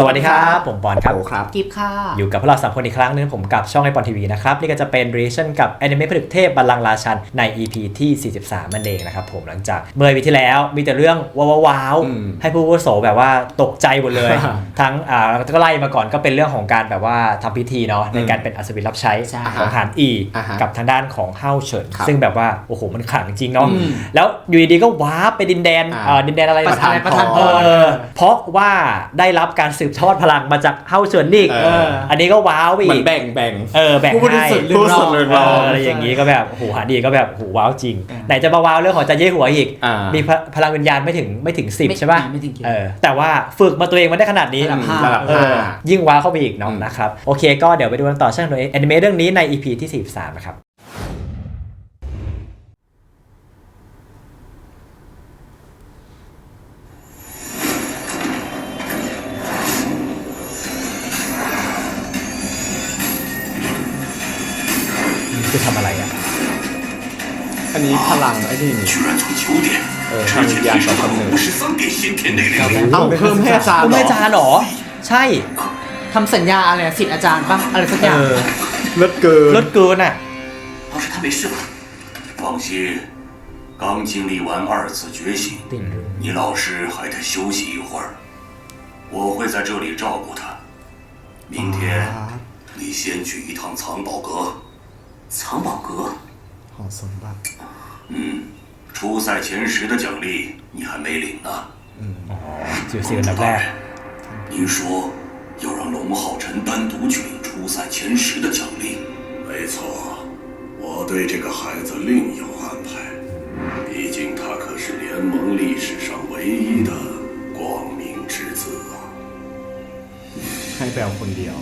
สวัสดีครับ ผมปอนครับโอครับ กิฟค่ะ อยู่กับพวกเราสามคนอีกครั้งหนึงผมกับช่องไอปอนทีวีนะครับ นี่ก็จะเป็น reaction กับแอนิเมะผลึกเทพบัลลังก์ราชันใน EP ที่ 43นั่นเองนะครับผมหลังจากเมื่อ EP ที่แล้วมีแต่เรื่องว้าวๆอืมให้ผู้อาวุโสแบบว่าตกใจหมดเลยครับทั้งอ่าก็ไล่มาก่อนก็เป็นเรื่องของการแบบว่าทำพิธีเนาะในอืมการเป็นอัศวินรับใช้ใช่ ของฐานอี อ่าฮะกับทางด้านของเฮาเฉินครับซึ่งแบบว่าโอ้โหมันขลังจริงเนาะอืมแล้วอยู่ดีๆก็ว้าร์ปไปดินแดนอ่าเอ่อดินแดนอะไรประธานประธานพพรรเออ เพราะว่าได้รับการสืบทอดพลังมาจากเฮาเฉินอีกเอออันนี้ก็ว้าวไปเหมือีอนกแบ่งแบ่ง เออแบ่งผู้บริให้สุทธิ์ ผู้บริสุทธิ์เอเรืองรองออะไรอย่างนี้ก็แบบโอ้โหหาดีก็แบบโอ้โหว้าวจริง ไหนจะมาว้าวเรื่องของจันเย่หัวอีก อ่ามีพพลังวิญญาณไม่ถึงไม่ถึงสิบไม่ใช่ป่ะไม่ถึงกี่ เออแต่ว่าฝึกมาตัวเองมาได้ขนาดนี้ ระดับห้า ระดับเอห้า อยิ่งว้าวเข้าไปอีกเนาะอืม นะครับ โอเคก็เดี๋ยวไปดูกันต่อช่างหน่วยแอนิเมะเรื่องนี้ใน EP ที่ 43 นะครับ คือทำอะไรอ่ะ อันนี้พลังไอ้นี่นี่ 居然从九点呃直接提升到五十三点先天内力。 เอาเพิ่มให้อาจารย์ คุณ เหร แม่ อ จานเหรอ ใช่ ทำสัญญาอะไรสิทธิ์อาจารย์ปะอะไรสักอ เอย่าง อ เลิศเกิน ลดเกินอ่ะ 要是他没事吧？放心，刚经历完二次觉醒，你老师还得休息一会儿，我会在这里照顾他。明天你先去一趟藏宝阁。 藏宝阁。好怎么办？嗯初赛前十的奖励你还没领呢。嗯哦这位大人您说要让龙浩辰单独去领初赛前十的奖励。没错我对这个孩子另有安排毕竟他可是联盟历史上唯一的光明之子啊。还不要昏掉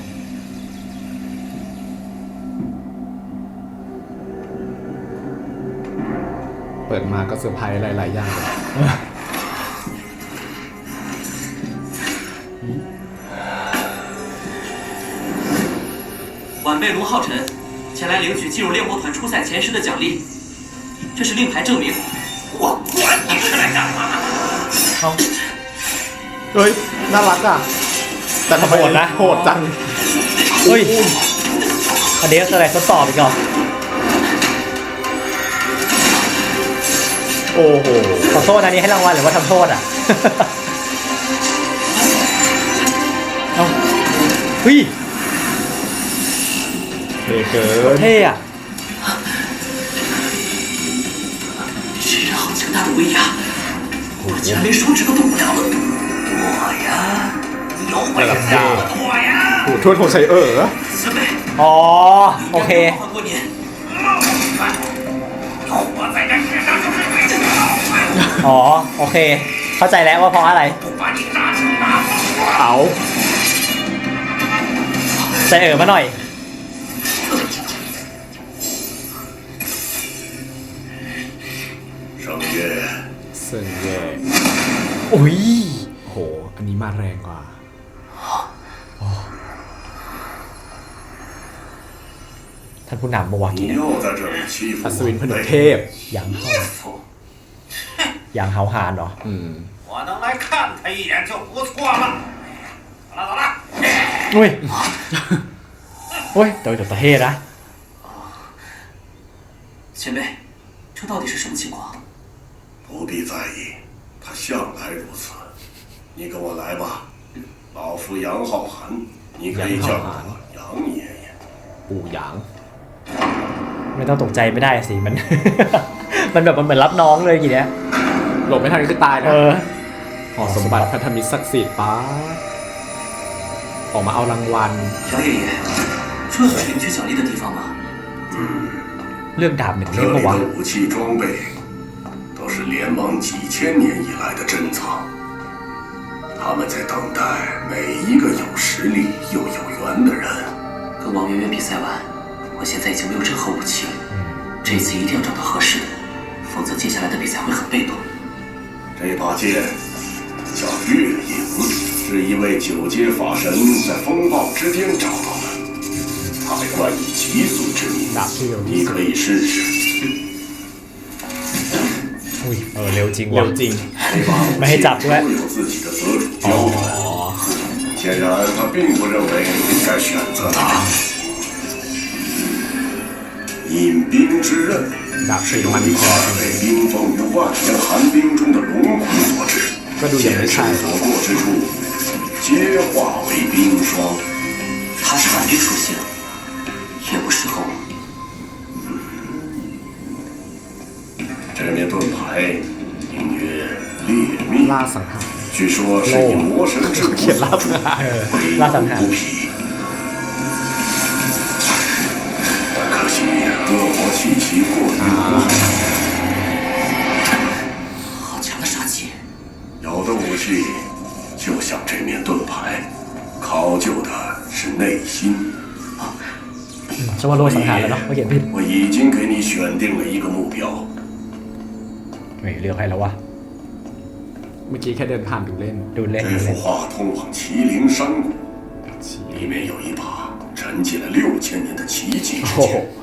ดียว เปิดมาก็เซอร์ไพรส์หลาย ๆ อย่างเลย 晚辈卢浩辰前来领取进入猎魔团初赛前十的奖励，这是令牌证明。我管你是来干嘛！ เอา เฮ้ย น่ารักอ่ะ แต่ทำไม โหดนะ โหดจัง เฮ้ย อันนี้ก็คืออะไรทดสอบอีกเหรอ โอ้โห ขอโทษนะนี่ให้รางวัลหรือว่าทำโทษอ่ะ เอาเฮ้ย เท่เกิน เท่อะ 这人好强大的威压，我竟然连手指都动不了了。我呀，有本事大我呀！ โอ้โหทวดโหชัยเออ 前辈， อ๋อ โอเค 该多缓过年。 อ๋อ โอเค เข้าใจแล้วว่าเพราะอะไร 不把你大成大佛！ เอา ใจเอ๋อมาหน่อย 圣月， เซินเย่ อุ้ย โอ้โห อันนี้มาแรงกว่า ท่านผู้นำเมื่อวาน 你 นี้ 又在这里欺负 อัศวินผนึก 我 เทพ ยังเห่า ยังเห่าหานเหรอ อืม 我能来看他一眼就不错了。走了走了， อุ้ย อุ้ยแต่ว่าแต่เท่นะ 前辈，这到底是什么情况？不必在意，他向来如此。你跟我来吧，老夫杨浩涵，你可以叫我杨爷爷。 ปู่หยาง ไม่ต้องตกใจไม่ได้สิ มัน มันแบบมันเหมือนรับน้องเลยกี่เนี้ย หลบไม่ทันก็คือตาย เอ นะ อ หอสมบัติพันธมิตรศักดิ์สิทธิ์ป้าดออกมาเอารางวัล 杨爷爷，这是领取奖励的地方吗？ เรื่องดาบหนึ่ง 这 เล่ม 里 ปะวะ 的武器装备都是联盟几千年以来的珍藏，他们在等待每一个有实力又有缘的人。跟王圆圆比赛完，我现在已经没有任何武器了。这次一定要找到合适的，否则接下来的比赛会很被动。 这把剑叫月影，是一位九阶法神在风暴之巅找到的，他被冠以极速之名，你可以试试。喂，呃，刘金光，刘金，没咋出来。有自己的择主标准，显然他并不认为应该选择他。冰之刃，由一块被冰封于万年寒冰中的龙骨所制，剑势所过之处皆化为冰霜。它是寒冰属性，也不适合我。这面盾牌名曰烈命，据说是以魔神之骨所铸成的，拉桑。魔气息过于浓厚，好强的杀气！有的武器就像这面盾牌，考究的是内心。 ฉันว่าโดนสังหารแล้วเนาะไม่เขียนผิด 我已经给你选定了一个目标， เฮ้ยเลือกให้แล้ววะ เมื่อกี้แค่เดินผ่านดูเล่น ดูเล่น 这 ดู 幅 เล่น 画通往麒麟山谷，里面有一把沉寂了六千年的奇迹之 โอ้โห 剑。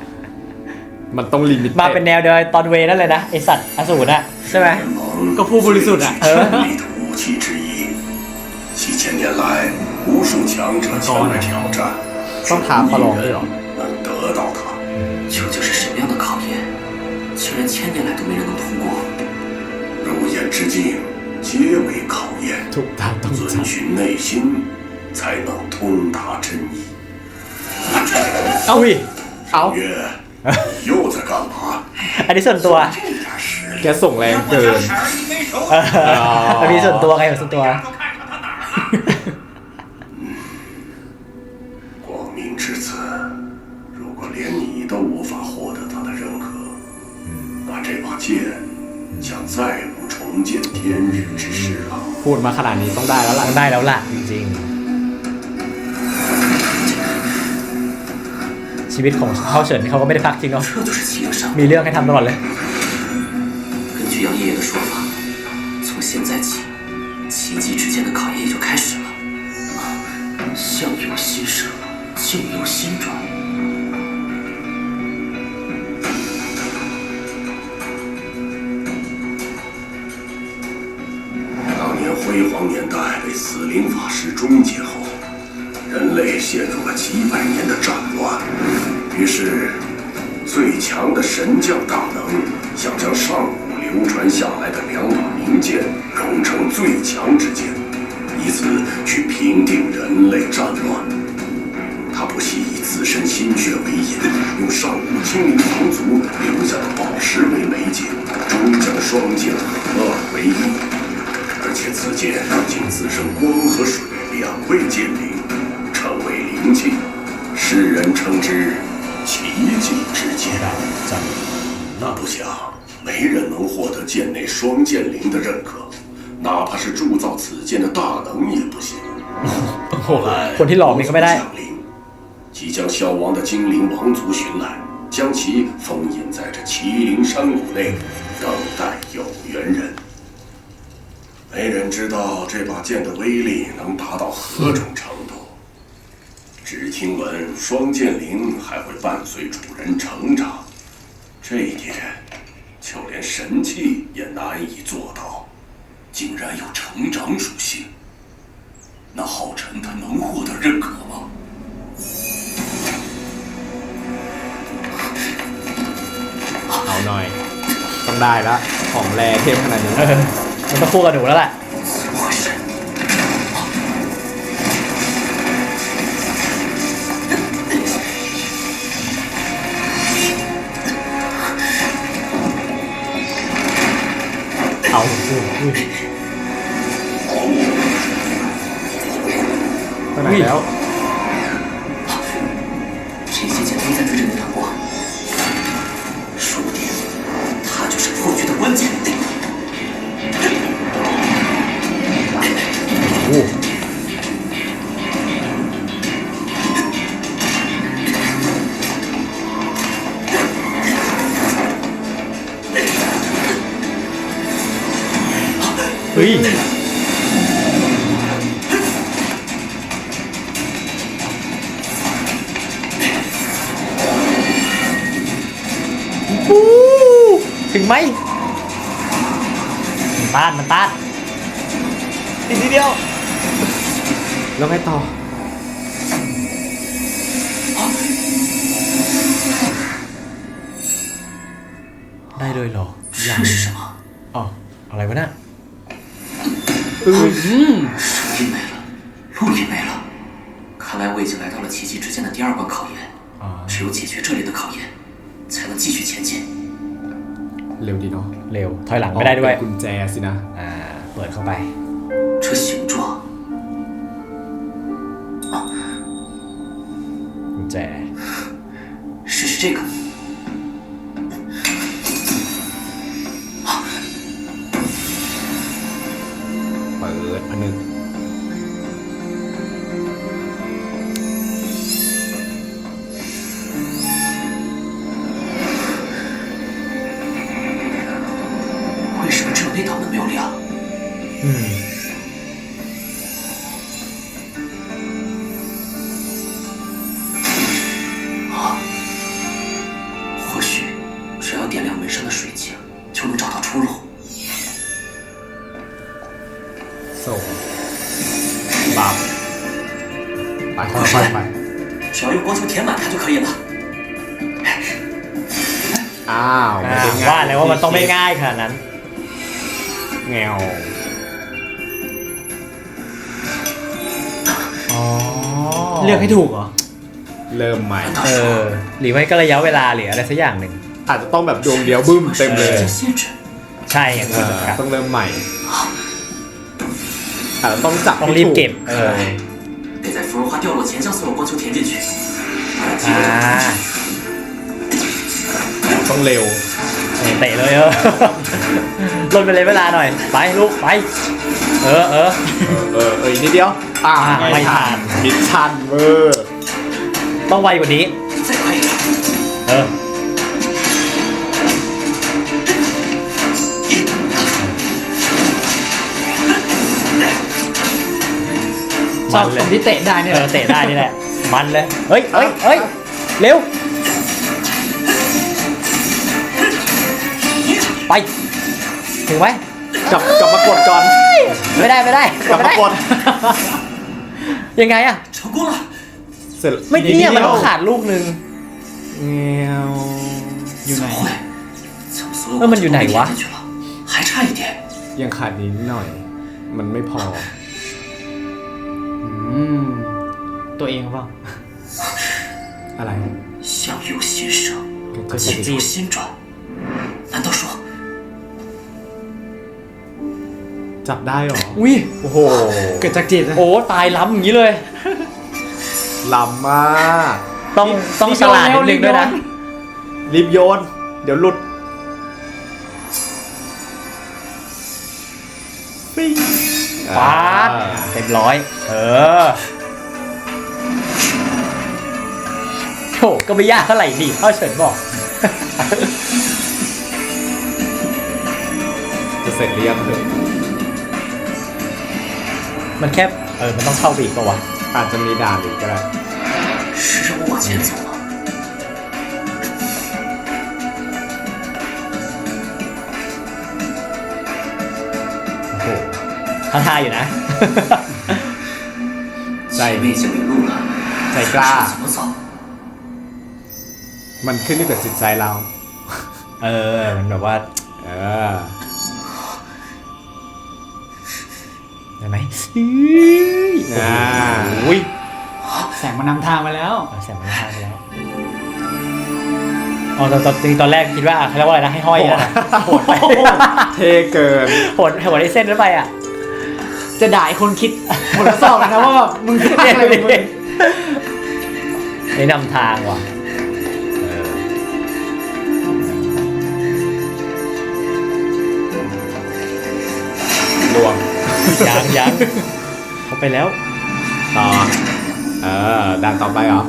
มันต้องลิมิต มาเป็นแนวเดียวตอนเวนั่นเลยนะไอสัตว์อสูรน่ะใช่ไหม 联盟 ก็ผู้บริสุทธิ์อะ 最强力的武器之一。几千年来，无数强者前来挑战， ต้องท้าประลองด้วยเหรอ 能得到它。究竟是什么样的考验，竟然千年来都没人能通过？肉眼之境皆为考验， ถูกตามต้อง 遵 จับ 循内心，才能通达真意。 เอาวิ เอา 月，你 又在干嘛？ อันนี้ส่วนตัว 这点实力 แกส่งแรงเกิน เอออันนี้ส่วนตัวไงส่วนตัว 光明之子，如果连你都无法获得他的认可，那这把剑将再无重见天日之时了。 พูดมาขนาดนี้ต้องได้แล้วล่ะ ต้องได้แล้วล่ะ จริงๆ ชีวิตของเขาเฉินเขาก็ไม่ได้พักจริงเนาะ 这就是麒麟山 มีเรื่องให้ทำตลอดเลย 根据杨爷爷的说法，从现在起，奇迹之间的考验也就开始了。啊，相由心生，境由心转。当年辉煌年代被死灵法师终结后， 人类陷入了几百年的战乱。于是，最强的神将大能想将上古流传下来的两把名剑融成最强之剑，以此去平定人类战乱。他不惜以自身心血为引，用上古精灵王族留下的宝石为媒介，终将双剑合二为一。而且此剑竟滋生光和水两位剑灵，灵器，世人称之奇迹之剑。那不想，没人能获得剑内双剑灵的认可，哪怕是铸造此剑的大能也不行。后来， คนที่หลอกมันก็ไม่ได้ 降临，即将消亡的精灵王族寻来，将其封印在这麒麟山谷内，等待有缘人。没人知道这把剑的威力能达到何种程度。 只听闻双剑灵还会伴随主人成长，这一点就连神器也难以做到。竟然有成长属性，那浩辰他能获得认可吗？ เอาหน่อย ต้องได้ละของแรเทพขนาดนี้ เออมันต้องคู่กับหนูแล้วแหละ ไปไหนแล้ว เฮ้ยปูถึงไหมมันต้านมันต้านอีกทีเดียว แล้วไงต่อ ได้เลยเหรอยังอ๋ออะไรวะเนี่ย อืม 声音没了，路也没了。看来我已经来到了奇迹之间的第二关考验。 อ๋อ 只有解决这里的考验，才能继续前进。 เร็วดีเนาะ เร็ว ถอยหลังไม่ได้ด้วย เป็นกุญแจสินะ อ่า เปิดเข้าไป 这形 ้าว่ว่าแล้วว่ามันต้องไม่ง่ายขนาดนั้น แงวเลือกให้ถูกเหรอ เริ่มใหม่ เออ หรือไม่ก็ระยะเวลาหรืออะไรสักอย่างหนึ่ง อาจจะต้องแบบดวงเดียวบึ้มเต็มเลยใช่ครับต้องเริ่มใหม่อาจจะต้องจับต้องรีบเก็บ เออ ต้องเร็วเตะเลยเออลดไปเลยเวลาหน่อย ไปลูกไป เออเออเออเอออีกนิดเดียว อ่าไม่ทันมิดชันเวอต้องไวกว่านี้ เออชอบคนที่เตะได้เนี่ยเตะได้นี่แหละ มันเลย เฮ้ยเฮ้ยเฮ้ยเร็ว ไป ถึงไหม กลับกลับมากดก่อน ไม่ได้ไม่ได้ กลับมากด ยังไงอะ 成功了！ เสร็จ ไม่เนี่ยมันต้องขาดลูกหนึ่ง แงว อยู่ไหน 会，将所有那么光球都你哪一挖给填进去了，还差一点。 ยังขาดนิดหน่อย มันไม่พอ อืม ตัวเองเปล่า อะไร 相由心生， ก็จะ 境 ดี 由心转。难道说 จับได้เหรอ อุ้ยโอ้โห เกิดจากจิตนะโอ้ตายล้ำอย่างนี้เลยล้ำมากต้องต้องฉลาดนิดนึงด้วยนะ รีบโยน เดี๋ยวหลุดปิ้งปาดเต็มร้อย เออโถก็ไม่ยากเท่าไหร่ดิเท่าเฉินบอก จะเสร็จเรียบเลย มันแค่เออ มันต้องเข้าไปอีกปะวะอาจจะมีด่านอีกก็ได้โอ้โหท้าทายอยู่นะ ใจใจกล้า มันขึ้นอยู่กับจิตใจเรา เออ มันแบบว่า เออ ได้ไหมอ่าอุ้ยแสงมันนำทางมาแล้วเอาแสงมันทางไปแล้วอ๋อตอนตอนจริงๆตอนแรกคิดว่าเขาเรียกว่าอะไรนะให้ห้อยอะนะโหดไปเท่เกิน โหดโหดไอ้เส้นนั้นไปอะ จะด่าไอ้คนคิดผลสอบนะว่าแบบมึงคิดอะไรของมึงนี่นำทางว่ะรวม ยังยังเขาไปแล้ว ต่อ เออด่านต่อไปเหรอ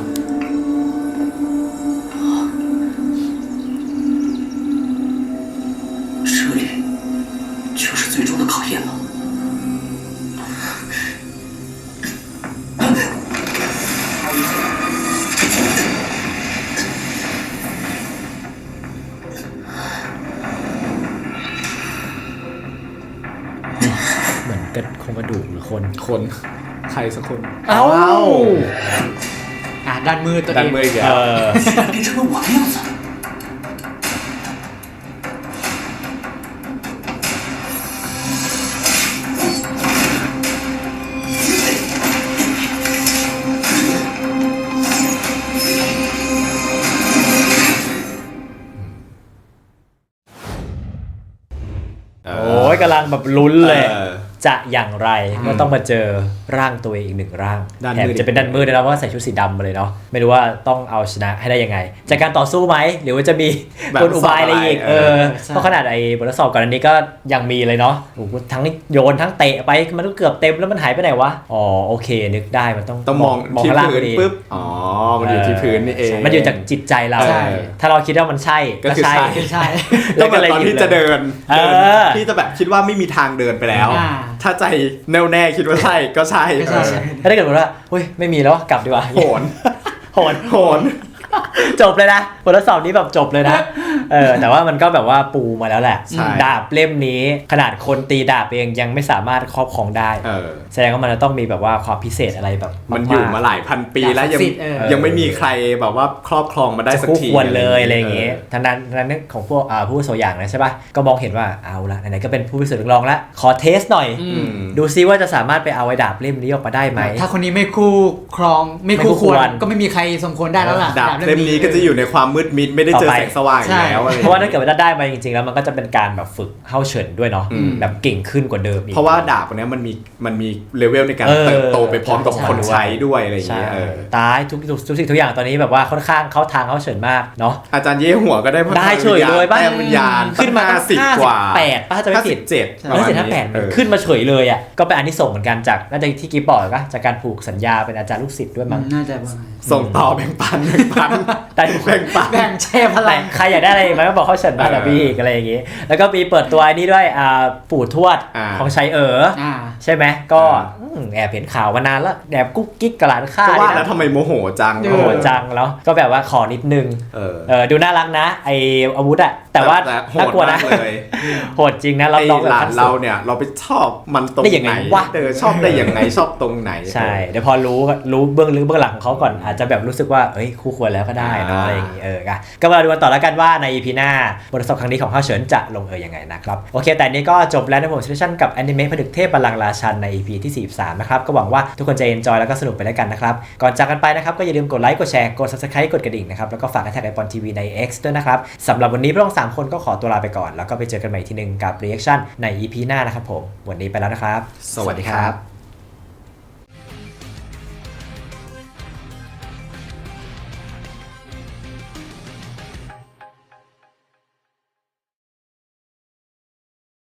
คน คนใครสักคน เอ้าอะด้านมือตัวเองด้านมืออีกแล้วโอ้ยกำลังแบบลุ้นเลย จะอย่างไรเมื่อต้องมาเจอร่างตัวเองอีกหนึ่งร่างด้านแถมมืดจะเป็นด้านมืดด้วยนะเพราะว่าใส่ชุดสีดำมาเลยเนาะไม่รู้ว่าต้องเอาชนะให้ได้ยังไง จากการต่อสู้ไหมหรือว่าจะมีแบบกลอุบายอะไรอีกสอบอะไรเออใช่เพราะขนาดไอ้บททดสอบก่อนอันนี้ก็ยังมีเลยเนาะโอ้โหทั้งโยนทั้งเตะไปมันก็เกือบเต็มแล้วมันหายไปไหนวะอ๋อโอเค นึกได้มันต้องต้องมองมองที่ข้างล่างพื้นดีปุ๊บอ๋อมันอยู่ที่พื้นนี่เองใช่มันอยู่จากจิตใจเราใช่ถ้าเราคิดว่ามันใช่ก็คือใช่ใช่แล้วก็ตอนที่จะเดินเออเดินที่จะแบบคิดว่าไม่มีทางเดินไปแล้วอ่า ถ้าใจแน่วแน่คิดว่าใช่ก็ใช่ก็ใช่เออถ้าเกิดว่าเฮ้ยไม่มีแล้วกลับดีกว่าโหนโหนโหน จบเลยนะบททดสอบนี้แบบจบเลยนะ เออแต่ว่ามันก็แบบว่าปูมาแล้วแหละ ใช่ ดาบเล่มนี้ขนาดคนตีดาบเองยังไม่สามารถครอบครองได้ เออ แสดงว่ามันจะต้องมีแบบว่าความพิเศษอะไรแบบมันอยู่มาหลายพันปีแล้วยังศักดิ์สิทธิ์เออ ยังไม่มีใครแบบว่าครอบครองมาได้สักคู่ทีควรเลยอะไรอย่างเงี้ยทางนั้นทางนั้นของพวกอ่าผู้โสอย่างนะใช่ป่ะก็มองเห็นว่าเอาละไหนๆก็เป็นผู้พิเศษลองแล้วขอเทสหน่อย อืม ดูซิว่าจะสามารถไปเอาไอ้ดาบเล่มนี้ออกมาได้ไหม ถ้าคนนี้ไม่คู่ครองไม่ไม่คู่คู่ควควรร ก็ไม่มีใครสมควรได้แล้วล่ะดาบเล่มนี้ก็จะอยู่ในความมืดมิดไม่ได้เจอต่อไปแสงสว่างอยู่แล้วอะไรอย่งเพงี้ยราะว่าถ้าเกิดว่าได้มาจริงๆแล้วมันก็จะเป็นการแบบฝึกเข้าเฉินด้วยเนาะอืมแบบเก่งขึ้นกว่าเดิมอีกเพราะว่าดาบอันเนี้ยมันมีมันมีเลเวลในการเออเติบโตไปพร้อมกับใช่คนใช้ด้วยอะไรอย่างใช่เงี้ยเออตายทุกทุกทุกสิ่งทุกอย่างตอนนี้แบบว่าค่อนข้างเข้าทางเข้าเฉินมากเนาะอาจารย์เย่หัวก็ได้พลังได้เฉยเลยป่ะแต้มวิญญาณขึ้นมาห้าสิบกว่าแปดป่ะถ้าจะไม่ผิดเจ็ดเออเจ็ดห้าแปดมันขึ้นมาเฉยเลยอะก็เป็นอันที่ส่งส์เหมือนกันจากน่าจะที่กิ๊บบอกก็จากการผูกสัญญาเป็นอาจารย์ลูกศิษย์ด้วยมั้งน่าจะว่าไงส่งต่อแบ่งปันแบ่งปันได้แบ่งปันแบ่งแชร์พลังใครอยากได้อะไรไหมก็บอกเข้าเฉินมาเออแต่พี่อีกอะไรอย่างงี้ แล้วก็มีเปิดตัวอันนี้ด้วยอ่าปู่ทวดอ่าของชัยเอ๋ออ่าใช่ไหมก็อ่าอืมแอบเห็นข่าวมานานแล้วแอบกุ๊กกิ๊กกับหลานข้าก็ว่าเนี่ยแล้วนะทำไมโมโหจังเอโอ้โหจังแล้วก็แบบว่าขอนิดนึงเออเออดูน่ารักนะไออาวุธอะ แต่ว่าโหน่าดกลัวมานะกเลยโหดจริงนะเราไอลองแบบหลานขั้นสุเราดเนี่ย เราไปชอบมันตรงได้ยังไหไงนวะเออชอบได้ยังไงชอบตรงไหนใช่เดี๋ยวพอรู้รู้เบื้องลึกเบื้องหลังของเขาก่อนอาจจะแบบรู้สึกว่าเอ้ยคู่ควรแล้วก็ได้เนอะอ่าอะไรอย่างงี้เออก็ก็มาดูกันต่อแล้วกันว่าใน EP หน้าบททดสอบครั้งนี้ของข้าวเฉินจะลงเอยยังไงนะครับโอเค แต่นี้ก็จบแล้วนะผมเซสชั่นกับแอนิเมะผนึกเทพบัลลังก์ราชันใน EP ที่ 43 นะครับ ก็หวังว่าทุกคนจะเอนจอยแล้วก็สนุกไปด้วยกันนะครับ ก่อนจากกันไปนะครับ ก็อย่าลืมกดไลค์กดแชร์กด subscribe กดกระดิ่งนะครับ แล้วก็ฝากแท็กไอปอนทีวีใน X ด้วยนะครับสำหรับวันนี้พวกเราสามคนก็ขอตัวลาไปก่อน แล้วก็ไปเจอกันใหม่ทีหนึงกับ reaction ใน EP หน้านะครับผม วันนี้ไปแล้วนะครับ สวัสดีครับ